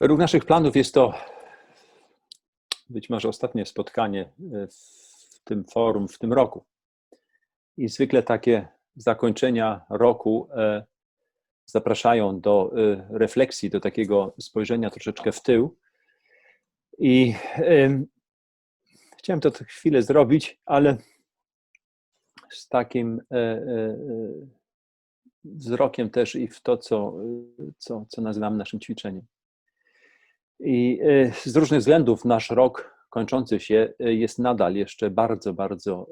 Według naszych planów jest to być może ostatnie spotkanie w tym forum w tym roku. I zwykle takie zakończenia roku e, zapraszają do e, refleksji, do takiego spojrzenia troszeczkę w tył. I chciałem to chwilę zrobić, ale z takim e, wzrokiem też i w to, co, co, co nazywamy naszym ćwiczeniem. I z różnych względów nasz rok kończący się jest nadal jeszcze bardzo, bardzo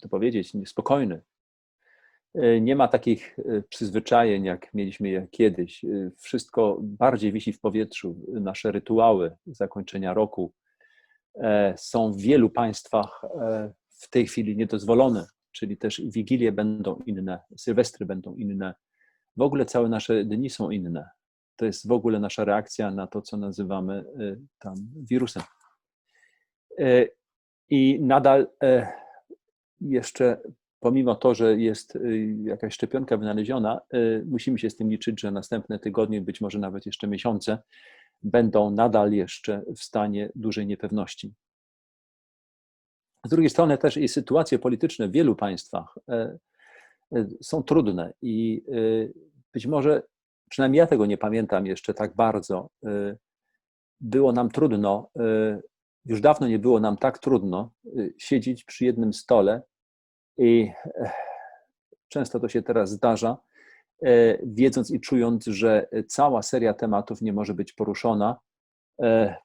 to powiedzieć, niespokojny. E, nie ma takich e, przyzwyczajeń, jak mieliśmy je kiedyś. E, wszystko bardziej wisi w powietrzu. Nasze rytuały zakończenia roku są w wielu państwach w tej chwili niedozwolone, czyli też wigilie będą inne, sylwestry będą inne. W ogóle całe nasze dni są inne. To jest w ogóle nasza reakcja na to, co nazywamy tam wirusem. I nadal jeszcze pomimo to, że jest y, jakaś szczepionka wynaleziona, y, musimy się z tym liczyć, że następne tygodnie, być może nawet jeszcze miesiące, będą nadal jeszcze w stanie dużej niepewności. Z drugiej strony też i sytuacje polityczne w wielu państwach e, e, są trudne i y, być może, przynajmniej ja tego nie pamiętam jeszcze tak bardzo, było nam trudno już dawno nie było nam tak trudno y, siedzieć przy jednym stole i często to się teraz zdarza, e, wiedząc i czując, że cała seria tematów nie może być poruszona,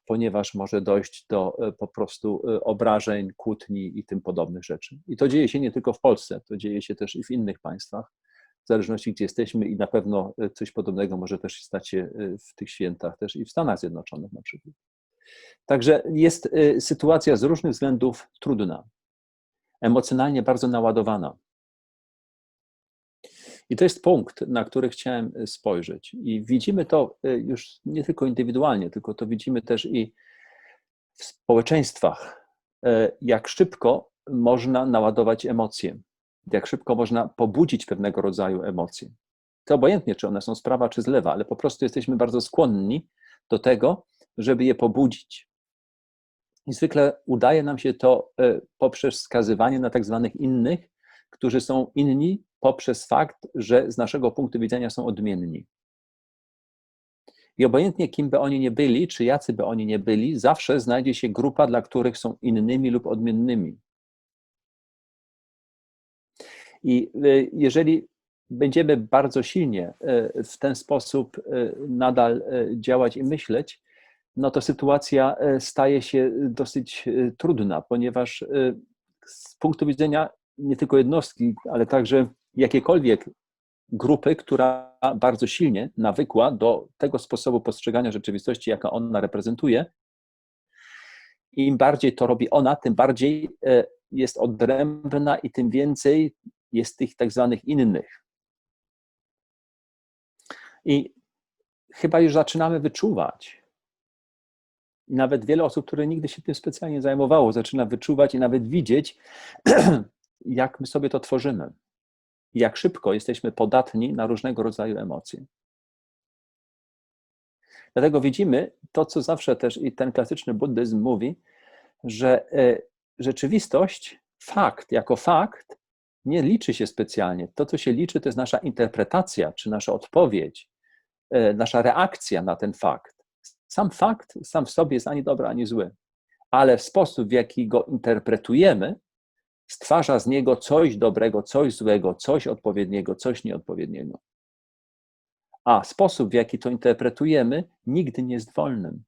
ponieważ może dojść do e, po prostu obrażeń, kłótni i tym podobnych rzeczy. I to dzieje się nie tylko w Polsce, to dzieje się też i w innych państwach, w zależności gdzie jesteśmy i na pewno coś podobnego może też stać się w tych świętach też i w Stanach Zjednoczonych na przykład. Także jest sytuacja z różnych względów trudna, emocjonalnie bardzo naładowana. I to jest punkt, na który chciałem y, spojrzeć. I widzimy to y, już nie tylko indywidualnie, tylko to widzimy też i w społeczeństwach, jak szybko można naładować emocje, jak szybko można pobudzić pewnego rodzaju emocje. To obojętnie, czy one są z prawa, czy z lewa, ale po prostu jesteśmy bardzo skłonni do tego, żeby je pobudzić. I zwykle udaje nam się to poprzez wskazywanie na tak zwanych innych, którzy są inni poprzez fakt, że z naszego punktu widzenia są odmienni. I obojętnie kim by oni nie byli, czy jacy by oni nie byli, zawsze znajdzie się grupa, dla których są innymi lub odmiennymi. I e, jeżeli będziemy bardzo silnie e, w ten sposób nadal działać i myśleć, no to sytuacja staje się dosyć trudna, ponieważ z punktu widzenia nie tylko jednostki, ale także jakiejkolwiek grupy, która bardzo silnie nawykła do tego sposobu postrzegania rzeczywistości, jaka ona reprezentuje, im bardziej to robi ona, tym bardziej jest odrębna i tym więcej jest tych tak zwanych innych. I chyba już zaczynamy wyczuwać, i nawet wiele osób, które nigdy się tym specjalnie zajmowało, zaczyna wyczuwać i nawet widzieć, jak my sobie to tworzymy. Jak szybko jesteśmy podatni na różnego rodzaju emocje. Dlatego widzimy to, co zawsze też i ten klasyczny buddyzm mówi, że e, rzeczywistość, fakt jako fakt, nie liczy się specjalnie. To, co się liczy, to jest nasza interpretacja, czy nasza odpowiedź, e, nasza reakcja na ten fakt. Sam fakt sam w sobie jest ani dobry, ani zły, ale sposób, w jaki go interpretujemy, stwarza z niego coś dobrego, coś złego, coś odpowiedniego, coś nieodpowiedniego. A sposób, w jaki to interpretujemy, nigdy nie jest wolnym.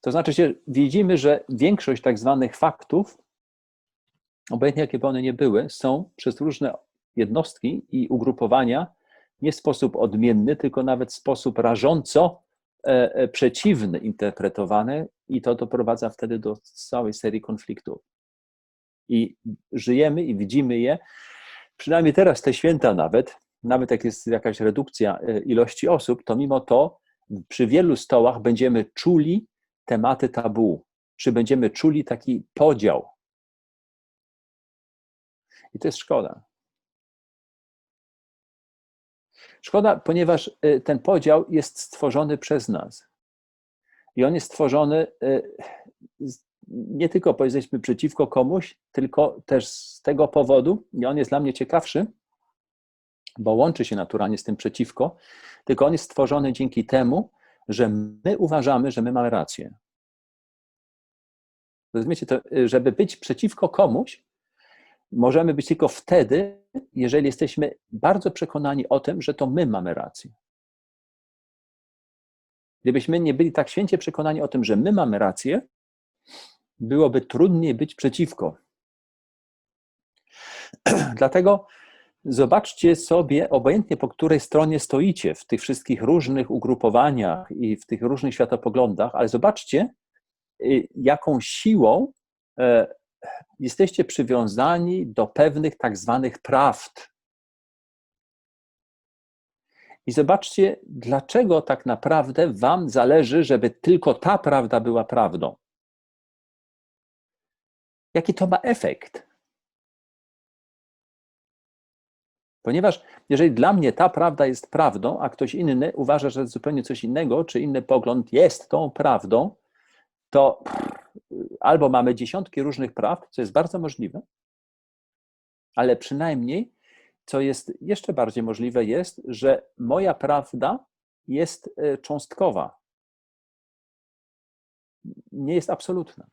To znaczy, że widzimy, że większość tak zwanych faktów, obojętnie jakie by one nie były, są przez różne jednostki i ugrupowania nie w sposób odmienny, tylko nawet w sposób rażąco e, e, przeciwny interpretowany, i to doprowadza wtedy do całej serii konfliktów. I żyjemy i widzimy je, przynajmniej teraz te święta nawet, nawet jak jest jakaś redukcja e, ilości osób, to mimo to przy wielu stołach będziemy czuli tematy tabu, czy będziemy czuli taki podział. I to jest szkoda. Szkoda, ponieważ y, ten podział jest stworzony przez nas. I on jest stworzony y, nie tylko powiedzmy przeciwko komuś, tylko też z tego powodu, i on jest dla mnie ciekawszy, bo łączy się naturalnie z tym przeciwko, tylko on jest stworzony dzięki temu, że my uważamy, że my mamy rację. Rozumiecie, to, żeby być przeciwko komuś, możemy być tylko wtedy, jeżeli jesteśmy bardzo przekonani o tym, że to my mamy rację. Gdybyśmy nie byli tak święcie przekonani o tym, że my mamy rację, byłoby trudniej być przeciwko. Dlatego zobaczcie sobie, obojętnie po której stronie stoicie w tych wszystkich różnych ugrupowaniach i w tych różnych światopoglądach, ale zobaczcie, y, jaką siłą e, jesteście przywiązani do pewnych tak zwanych prawd. I zobaczcie, dlaczego tak naprawdę Wam zależy, żeby tylko ta prawda była prawdą. Jaki to ma efekt? Ponieważ jeżeli dla mnie ta prawda jest prawdą, a ktoś inny uważa, że zupełnie coś innego, czy inny pogląd jest tą prawdą, to albo mamy dziesiątki różnych prawd, co jest bardzo możliwe, ale przynajmniej, co jest jeszcze bardziej możliwe, jest, że moja prawda jest e, cząstkowa. Nie jest absolutna.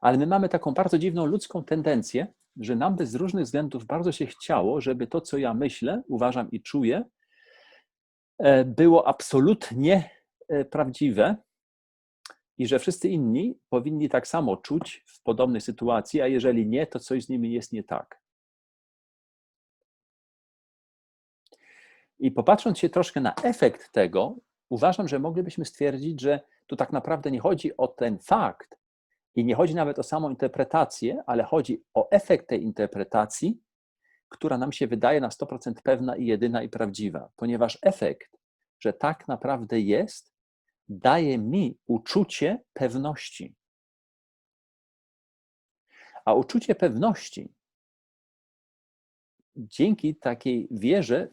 Ale my mamy taką bardzo dziwną ludzką tendencję, że nam by z różnych względów bardzo się chciało, żeby to, co ja myślę, uważam i czuję, e, było absolutnie e, prawdziwe i że wszyscy inni powinni tak samo czuć w podobnej sytuacji, a jeżeli nie, to coś z nimi jest nie tak. I popatrząc się troszkę na efekt tego, uważam, że moglibyśmy stwierdzić, że tu tak naprawdę nie chodzi o ten fakt i nie chodzi nawet o samą interpretację, ale chodzi o efekt tej interpretacji, która nam się wydaje na 100% pewna i jedyna i prawdziwa, ponieważ efekt, że tak naprawdę jest, daje mi uczucie pewności. A uczucie pewności dzięki takiej wierze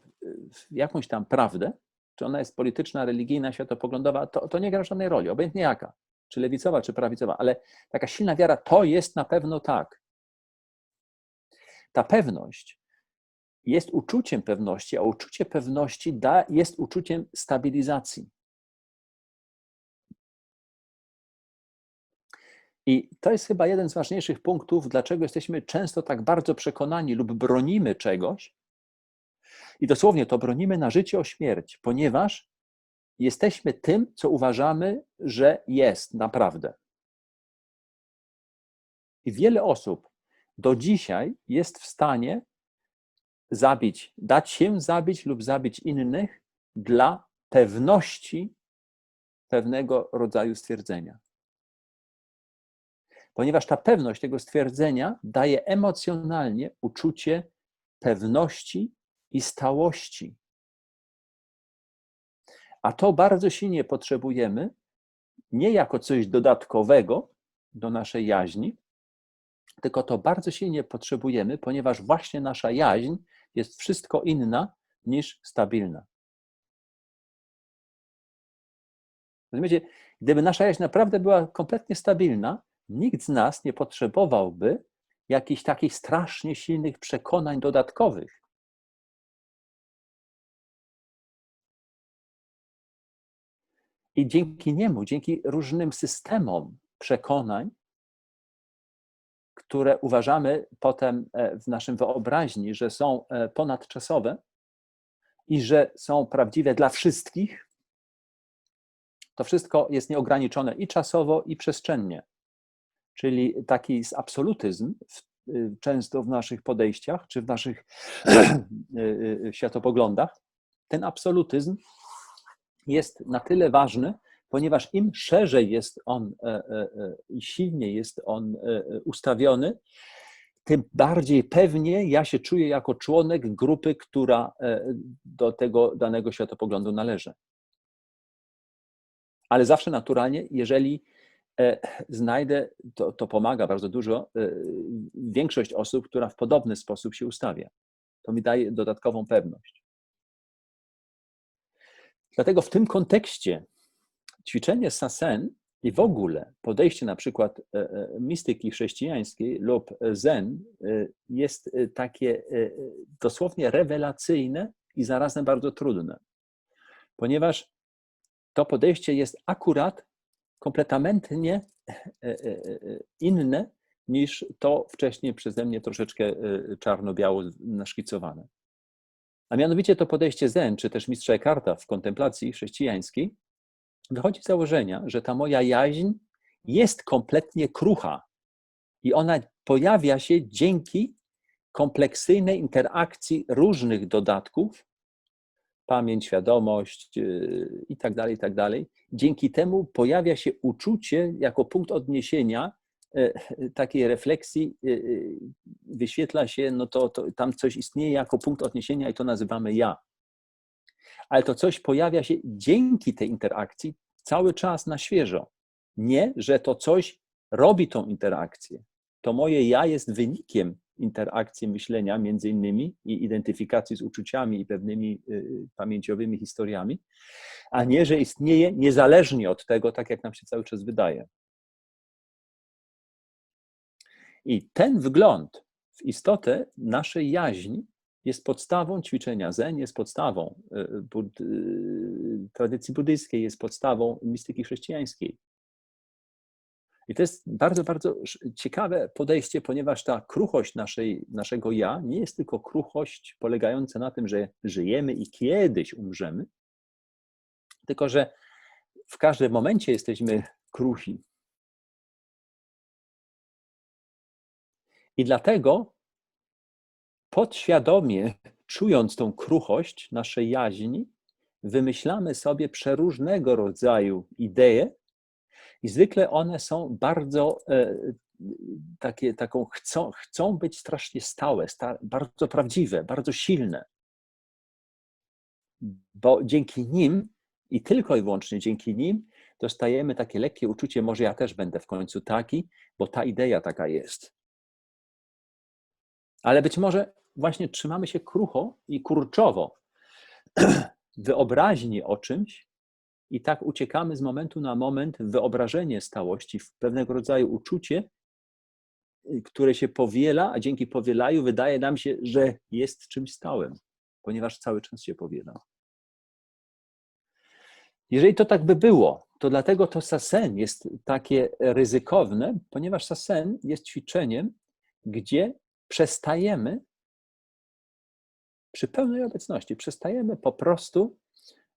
jakąś tam prawdę, czy ona jest polityczna, religijna, światopoglądowa, to, to nie gra żadnej roli, obojętnie jaka, czy lewicowa, czy prawicowa, ale taka silna wiara to jest na pewno tak. Ta pewność jest uczuciem pewności, a uczucie pewności da, jest uczuciem stabilizacji. I to jest chyba jeden z ważniejszych punktów, dlaczego jesteśmy często tak bardzo przekonani lub bronimy czegoś. I dosłownie to bronimy na życie o śmierć, ponieważ jesteśmy tym, co uważamy, że jest naprawdę. I wiele osób do dzisiaj jest w stanie zabić, dać się zabić lub zabić innych dla pewności pewnego rodzaju stwierdzenia ponieważ ta pewność tego stwierdzenia daje emocjonalnie uczucie pewności i stałości. A to bardzo silnie potrzebujemy, nie jako coś dodatkowego do naszej jaźni, tylko to bardzo silnie potrzebujemy, ponieważ właśnie nasza jaźń jest wszystko inna niż stabilna. Rozumiecie? Gdyby nasza jaźń naprawdę była kompletnie stabilna, nikt z nas nie potrzebowałby jakichś takich strasznie silnych przekonań dodatkowych. I dzięki niemu, dzięki różnym systemom przekonań, które uważamy potem e, w naszym wyobraźni, że są e, ponadczasowe i że są prawdziwe dla wszystkich, to wszystko jest nieograniczone i czasowo, i przestrzennie. Czyli taki absolutyzm y, często w naszych podejściach czy w naszych światopoglądach, ten absolutyzm jest na tyle ważny, ponieważ im szerzej jest on e, e, e, i silniej jest on ustawiony, tym bardziej pewnie ja się czuję jako członek grupy, która do tego danego światopoglądu należy. Ale zawsze naturalnie, jeżeli znajdę, to, to pomaga bardzo dużo, większość osób, która w podobny sposób się ustawia. To mi daje dodatkową pewność. Dlatego w tym kontekście ćwiczenie sasen i w ogóle podejście na przykład e, e, mistyki chrześcijańskiej lub zen e, jest takie dosłownie rewelacyjne i zarazem bardzo trudne, ponieważ to podejście jest akurat kompletnie inne niż to wcześniej przeze mnie troszeczkę czarno-biało naszkicowane. A mianowicie to podejście zen, czy też mistrza Eckharta w kontemplacji chrześcijańskiej, wychodzi z założenia, że ta moja jaźń jest kompletnie krucha i ona pojawia się dzięki kompleksyjnej interakcji różnych dodatków, pamięć, świadomość yy, i tak dalej, i tak dalej. Dzięki temu pojawia się uczucie jako punkt odniesienia takiej refleksji, yy, wyświetla się, no to, to tam coś istnieje jako punkt odniesienia i to nazywamy ja ale to coś pojawia się dzięki tej interakcji cały czas na świeżo. Nie, że to coś robi tą interakcję. To moje ja jest wynikiem interakcji myślenia między innymi i identyfikacji z uczuciami i pewnymi y, pamięciowymi historiami, a nie, że istnieje niezależnie od tego, tak jak nam się cały czas wydaje. I ten wgląd w istotę naszej jaźni jest podstawą ćwiczenia Zen, jest podstawą e, bud, e, tradycji buddyjskiej, jest podstawą mistyki chrześcijańskiej. I to jest bardzo, bardzo ciekawe podejście, ponieważ ta kruchość naszej, naszego ja nie jest tylko kruchość polegająca na tym, że żyjemy i kiedyś umrzemy, tylko że w każdym momencie jesteśmy kruchi. I dlatego podświadomie, czując tą kruchość naszej jaźni, wymyślamy sobie przeróżnego rodzaju idee i zwykle one są bardzo e, takie, taką, chcą, chcą być strasznie stałe, sta, bardzo prawdziwe, bardzo silne. Bo dzięki nim i tylko i wyłącznie dzięki nim dostajemy takie lekkie uczucie, może ja też będę w końcu taki, bo ta idea taka jest. Ale być może właśnie trzymamy się krucho i kurczowo wyobraźni o czymś i tak uciekamy z momentu na moment w wyobrażenie stałości, w pewnego rodzaju uczucie, y, które się powiela, a dzięki powielaju wydaje nam się, że jest czymś stałym, ponieważ cały czas się powiela. Jeżeli to tak by było, to dlatego to sasen jest takie ryzykowne, ponieważ sasen jest ćwiczeniem, gdzie przestajemy przy pełnej obecności przestajemy po prostu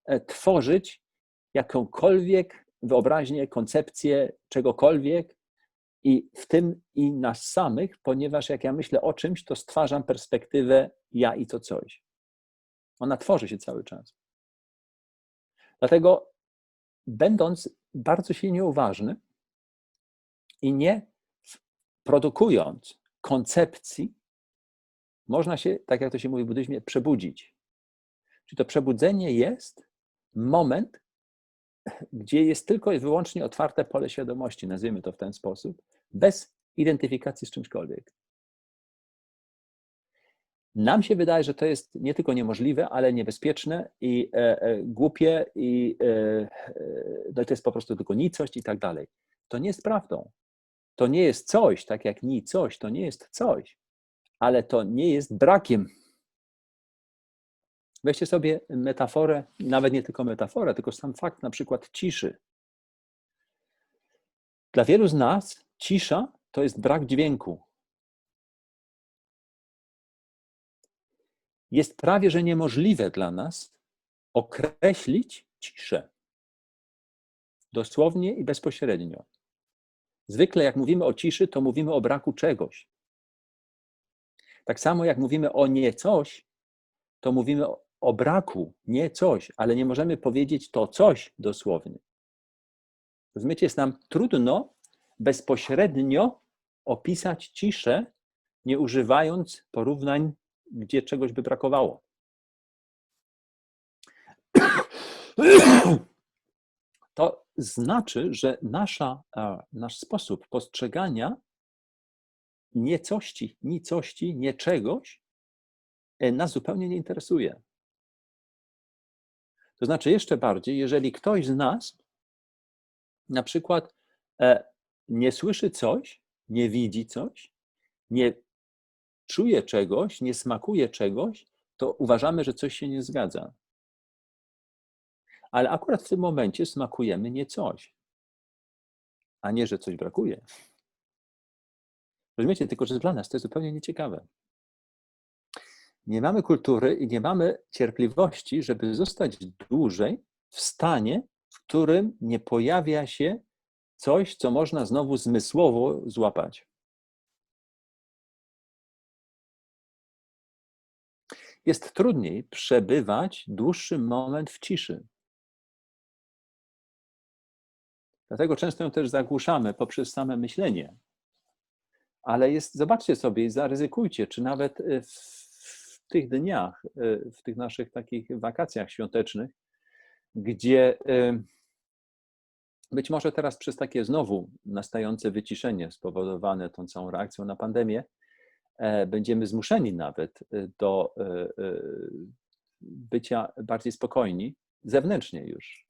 e, tworzyć jakąkolwiek wyobraźnię, koncepcję czegokolwiek i w tym i nas samych, ponieważ jak ja myślę o czymś, to stwarzam perspektywę ja i to coś. Ona tworzy się cały czas. Dlatego, będąc bardzo silnie uważny i nie produkując koncepcji, można się, tak jak to się mówi w buddyzmie, przebudzić. Czyli to przebudzenie jest moment, gdzie jest tylko i wyłącznie otwarte pole świadomości, nazwijmy to w ten sposób, bez identyfikacji z czymśkolwiek. Nam się wydaje, że to jest nie tylko niemożliwe, ale niebezpieczne i e, e, głupie, i e, e no to jest po prostu tylko nicość i tak dalej. To nie jest prawdą. To nie jest coś, tak jak nicość, to nie jest coś ale to nie jest brakiem. Weźcie sobie metaforę, nawet nie tylko metaforę, tylko sam fakt na przykład ciszy. Dla wielu z nas cisza to jest brak dźwięku. Jest prawie że niemożliwe dla nas określić ciszę. Dosłownie i bezpośrednio. Zwykle, jak mówimy o ciszy, to mówimy o braku czegoś. Tak samo jak mówimy o nie coś, to mówimy o braku, nie coś, ale nie możemy powiedzieć to coś dosłownie. Rozumiecie, jest nam trudno bezpośrednio opisać ciszę, nie używając porównań, gdzie czegoś by brakowało. To znaczy, że nasza, nasz sposób postrzegania niecości, nicości, nieczegoś e, nas zupełnie nie interesuje. To znaczy jeszcze bardziej, jeżeli ktoś z nas na przykład e, nie słyszy coś, nie widzi coś, nie czuje czegoś, nie smakuje czegoś, to uważamy, że coś się nie zgadza. Ale akurat w tym momencie smakujemy nie coś, a nie, że coś brakuje. Rozumiecie? Tylko, że dla nas to jest zupełnie nieciekawe. Nie mamy kultury i nie mamy cierpliwości, żeby zostać dłużej w stanie, w którym nie pojawia się coś, co można znowu zmysłowo złapać. Jest trudniej przebywać dłuższy moment w ciszy. Dlatego często ją też zagłuszamy poprzez same myślenie. Ale jest, zobaczcie sobie i zaryzykujcie, czy nawet w, w tych dniach, w tych naszych takich wakacjach świątecznych, gdzie być może teraz przez takie znowu nastające wyciszenie spowodowane tą całą reakcją na pandemię, e, będziemy zmuszeni nawet e, do e, bycia bardziej spokojni, zewnętrznie już.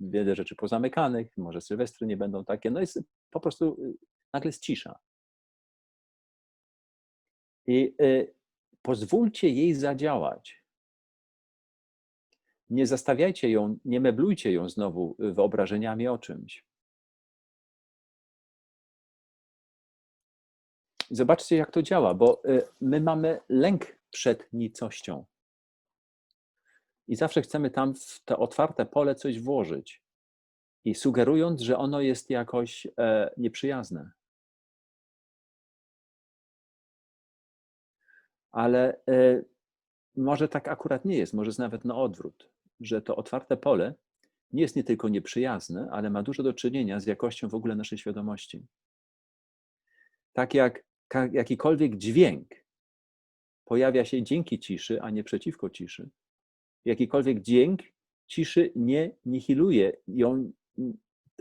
Wiele rzeczy pozamykanych, może sylwestry nie będą takie. No jest po prostu nagle jest cisza. I pozwólcie jej zadziałać. Nie zastawiajcie ją, nie meblujcie ją znowu wyobrażeniami o czymś. Zobaczcie, jak to działa, bo my mamy lęk przed nicością. I zawsze chcemy tam w to otwarte pole coś włożyć. I sugerując, że ono jest jakoś e, nieprzyjazne. Ale e, może tak akurat nie jest, może jest nawet na odwrót, że to otwarte pole nie jest nie tylko nieprzyjazne, ale ma dużo do czynienia z jakością w ogóle naszej świadomości. Tak jak jakikolwiek dźwięk pojawia się dzięki ciszy, a nie przeciwko ciszy, jakikolwiek dźwięk ciszy nie nihiluje. Ją,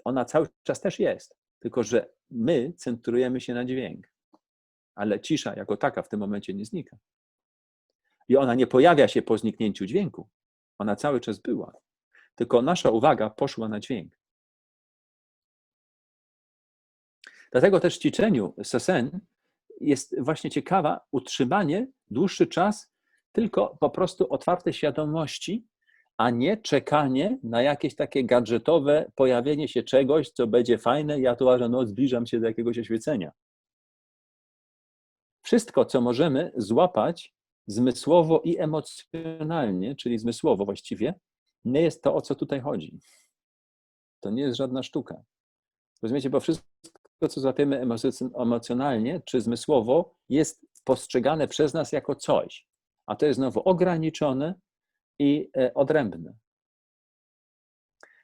ona cały czas też jest, tylko że my centrujemy się na dźwięk. Ale cisza jako taka w tym momencie nie znika. I ona nie pojawia się po zniknięciu dźwięku. Ona cały czas była. Tylko nasza uwaga poszła na dźwięk. Dlatego też w ćwiczeniu Sasen jest właśnie ciekawa utrzymanie dłuższy czas tylko po prostu otwarte świadomości, a nie czekanie na jakieś takie gadżetowe pojawienie się czegoś, co będzie fajne. Ja tu uważam, no zbliżam się do jakiegoś oświecenia. Wszystko, co możemy złapać zmysłowo i emocjonalnie, czyli zmysłowo właściwie, nie jest to, o co tutaj chodzi. To nie jest żadna sztuka. Rozumiecie, bo wszystko, co złapiemy emocjonalnie czy zmysłowo, jest postrzegane przez nas jako coś a to jest znowu ograniczone i e, odrębne.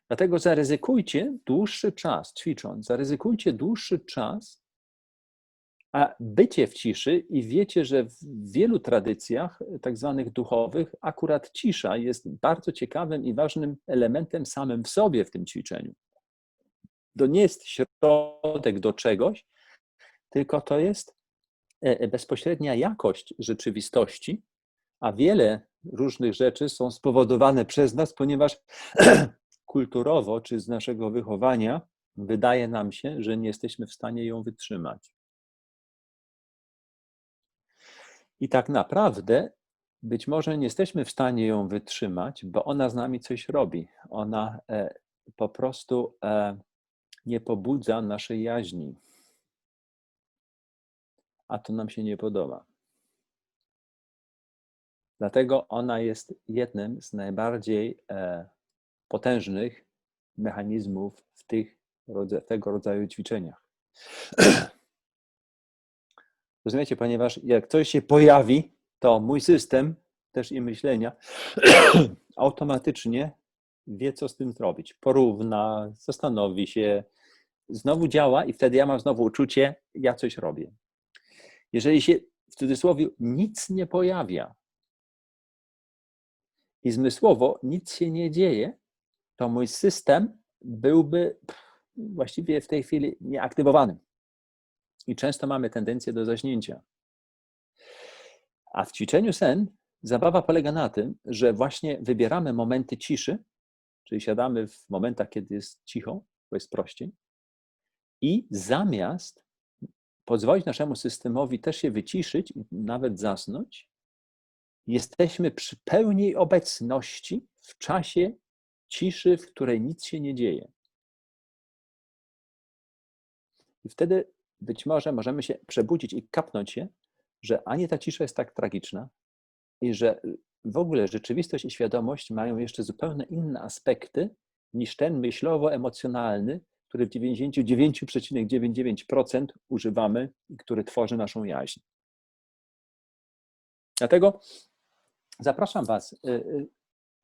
Dlatego zaryzykujcie dłuższy czas, ćwicząc, zaryzykujcie dłuższy czas, a bycie w ciszy i wiecie, że w wielu tradycjach tak zwanych duchowych akurat cisza jest bardzo ciekawym i ważnym elementem samym w sobie w tym ćwiczeniu. To nie jest środek do czegoś, tylko to jest e, e, bezpośrednia jakość rzeczywistości, a wiele różnych rzeczy są spowodowane przez nas, ponieważ kulturowo czy z naszego wychowania wydaje nam się, że nie jesteśmy w stanie ją wytrzymać. I tak naprawdę być może nie jesteśmy w stanie ją wytrzymać, bo ona z nami coś robi. Ona e, po prostu e, nie pobudza naszej jaźni. A to nam się nie podoba. Dlatego ona jest jednym z najbardziej e, potężnych mechanizmów w tych, tego rodzaju ćwiczeniach. Rozumiecie, ponieważ jak coś się pojawi, to mój system też i myślenia automatycznie wie, co z tym zrobić. Porówna, zastanowi się, znowu działa i wtedy ja mam znowu uczucie, ja coś robię. Jeżeli się w cudzysłowie nic nie pojawia, i zmysłowo nic się nie dzieje, to mój system byłby właściwie w tej chwili nieaktywowany. I często mamy tendencję do zaśnięcia. A w ćwiczeniu sen zabawa polega na tym, że właśnie wybieramy momenty ciszy czyli siadamy w momentach, kiedy jest cicho, bo jest prościej. I zamiast pozwolić naszemu systemowi też się wyciszyć, nawet zasnąć, jesteśmy przy pełnej obecności w czasie ciszy, w której nic się nie dzieje. I wtedy być może możemy się przebudzić i kapnąć się, że ani ta cisza jest tak tragiczna i że w ogóle rzeczywistość i świadomość mają jeszcze zupełnie inne aspekty niż ten myślowo-emocjonalny, który w 99,99% używamy i który tworzy naszą jaźń. Dlatego zapraszam Was, y, y,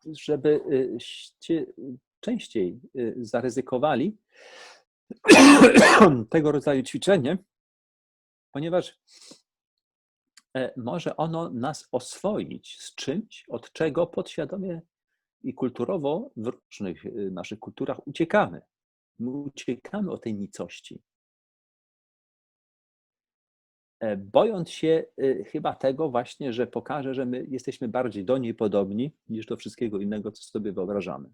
żebyście częściej y, zaryzykowali tego rodzaju ćwiczenie, ponieważ e, może ono nas oswoić z czymś, od czego podświadomie i kulturowo w różnych naszych kulturach uciekamy. My uciekamy od tej nicości. E, bojąc się y, chyba tego właśnie, że pokaże, że my jesteśmy bardziej do niej podobni niż do wszystkiego innego, co sobie wyobrażamy.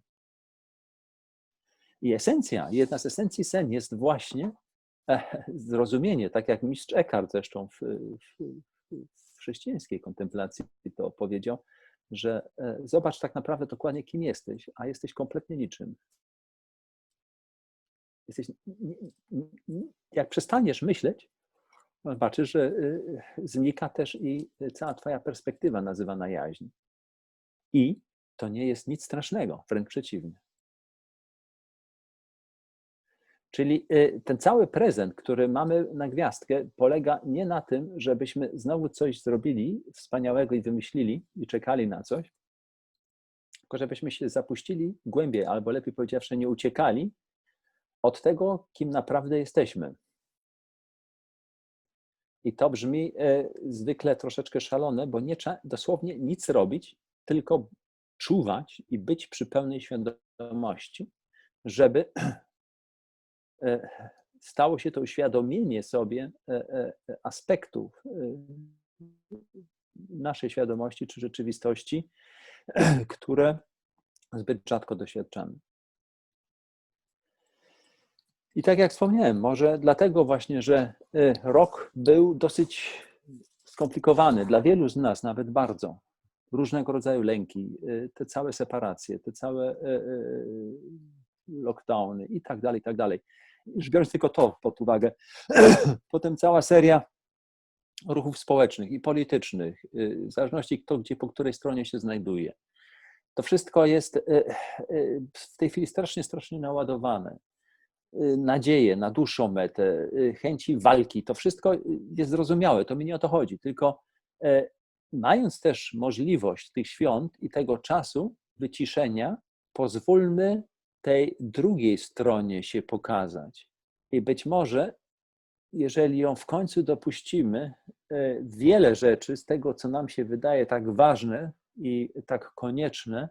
I esencja, jedna z esencji sen jest właśnie e, zrozumienie, tak jak mistrz Eckhart zresztą w, w, w chrześcijańskiej kontemplacji to powiedział, że e, zobacz tak naprawdę dokładnie kim jesteś, a jesteś kompletnie niczym. Jesteś, jak przestaniesz myśleć, zobaczysz, że y, znika też i cała Twoja perspektywa nazywana jaźń. I to nie jest nic strasznego, wręcz przeciwnie. Czyli y, ten cały prezent, który mamy na gwiazdkę, polega nie na tym, żebyśmy znowu coś zrobili wspaniałego i wymyślili i czekali na coś, tylko żebyśmy się zapuścili głębiej, albo lepiej powiedziawszy, nie uciekali od tego, kim naprawdę jesteśmy. I to brzmi e, zwykle troszeczkę szalone, bo nie trzeba dosłownie nic robić, tylko czuwać i być przy pełnej świadomości, żeby e, stało się to uświadomienie sobie e, aspektów naszej świadomości czy rzeczywistości, które zbyt rzadko doświadczamy. I tak jak wspomniałem, może dlatego właśnie, że y, rok był dosyć skomplikowany dla wielu z nas, nawet bardzo. Różnego rodzaju lęki, y, te całe separacje, te całe y, lockdowny i tak dalej, i tak dalej. Już biorąc tylko to pod uwagę, potem cała seria ruchów społecznych i politycznych, w zależności kto gdzie, po której stronie się znajduje. To wszystko jest w tej chwili strasznie, strasznie naładowane. Y, nadzieję na dłuższą metę, y, chęci walki, to wszystko jest zrozumiałe, to mi nie o to chodzi. Tylko e, mając też możliwość tych świąt i tego czasu wyciszenia, pozwólmy tej drugiej stronie się pokazać. I być może, jeżeli ją w końcu dopuścimy, e, wiele rzeczy z tego, co nam się wydaje tak ważne i tak konieczne,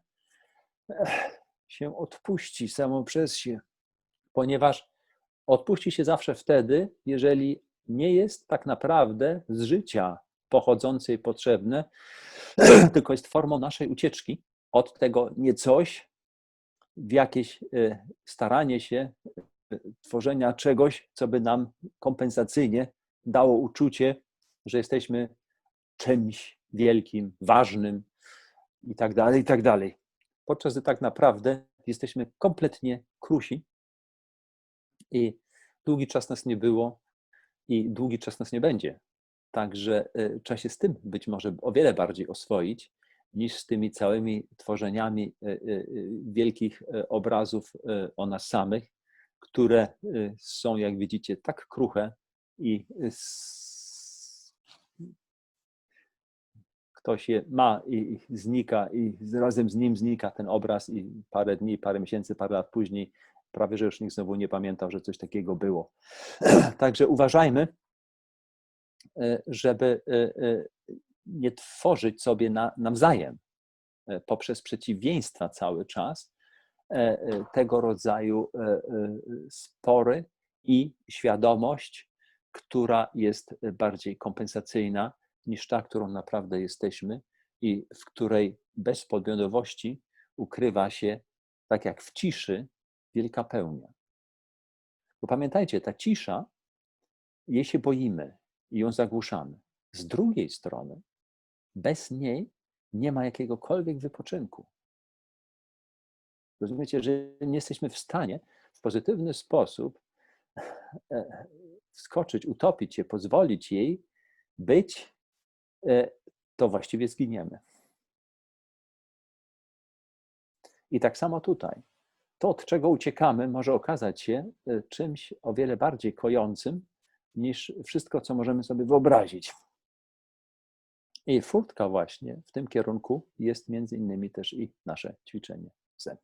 się odpuści samo przez się ponieważ odpuści się zawsze wtedy, jeżeli nie jest tak naprawdę z życia pochodzącej potrzebne, tylko jest formą naszej ucieczki od tego nie coś, w jakieś e, staranie się e, tworzenia czegoś, co by nam kompensacyjnie dało uczucie, że jesteśmy czymś wielkim, ważnym i tak dalej, i tak dalej. Podczas gdy tak naprawdę jesteśmy kompletnie krusi i długi czas nas nie było i długi czas nas nie będzie. Także e, trzeba się z tym być może o wiele bardziej oswoić niż z tymi całymi tworzeniami e, e, wielkich obrazów o nas samych, które są, jak widzicie, tak kruche i ktoś je ma i znika i razem z nim znika ten obraz i parę dni, parę miesięcy, parę lat później prawie że już nikt znowu nie pamiętał, że coś takiego było. Także uważajmy, e, żeby e, e, nie tworzyć sobie na, nawzajem poprzez przeciwieństwa cały czas tego rodzaju spory i świadomość, która jest bardziej kompensacyjna niż ta, którą naprawdę jesteśmy i w której bez podmiotowości ukrywa się tak jak w ciszy wielka pełnia. Bo pamiętajcie, ta cisza, jej się boimy i ją zagłuszamy. Z drugiej strony, bez niej nie ma jakiegokolwiek wypoczynku. Rozumiecie, że nie jesteśmy w stanie w pozytywny sposób e, wskoczyć, utopić się, pozwolić jej być, e, to właściwie zginiemy. I tak samo tutaj. To, od czego uciekamy, może okazać się e, czymś o wiele bardziej kojącym niż wszystko, co możemy sobie wyobrazić. I furtka właśnie w tym kierunku jest między innymi też i nasze ćwiczenie Zen.